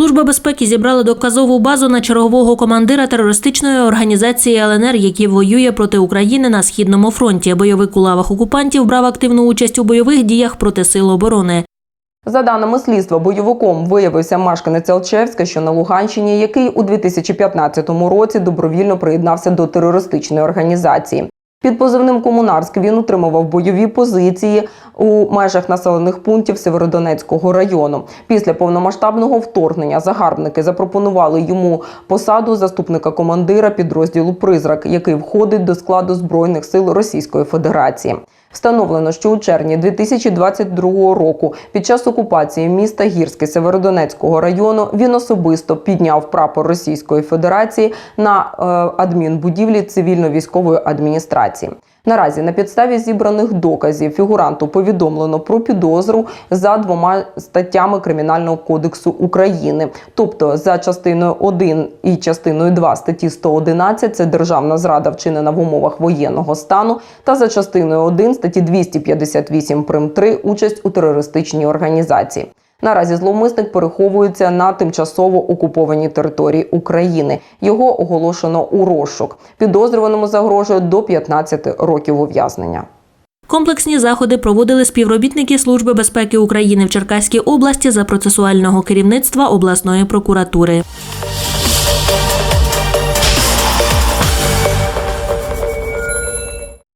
Служба безпеки зібрала доказову базу на чергового командира терористичної організації ЛНР, який воює проти України на східному фронті. Бойовик у лавах окупантів брав активну участь у бойових діях проти сил оборони. За даними слідства, бойовиком виявився мешканець Алчевська, що на Луганщині, який у 2015 році добровільно приєднався до терористичної організації. Під позивним Комунарськ він утримував бойові позиції у межах населених пунктів Северодонецького району. Після повномасштабного вторгнення загарбники запропонували йому посаду заступника командира підрозділу Призрак, який входить до складу збройних сил Російської Федерації. Встановлено, що у червні 2022 року під час окупації міста Гірське Северодонецького району він особисто підняв прапор Російської Федерації на е, адмінбудівлі цивільно-військової адміністрації. Наразі на підставі зібраних доказів фігуранту повідомлено про підозру за двома статтями Кримінального кодексу України, тобто за частиною 1 і частиною 2 статті 111 – це державна зрада вчинена в умовах воєнного стану, та за частиною 1 статті 258 прим 3 участь у терористичній організації. Наразі зловмисник переховується на тимчасово окупованій території України. Його оголошено у розшук. Підозрюваному загрожує до 15 років ув'язнення. Комплексні заходи проводили співробітники Служби безпеки України в Черкаській області за процесуального керівництва обласної прокуратури.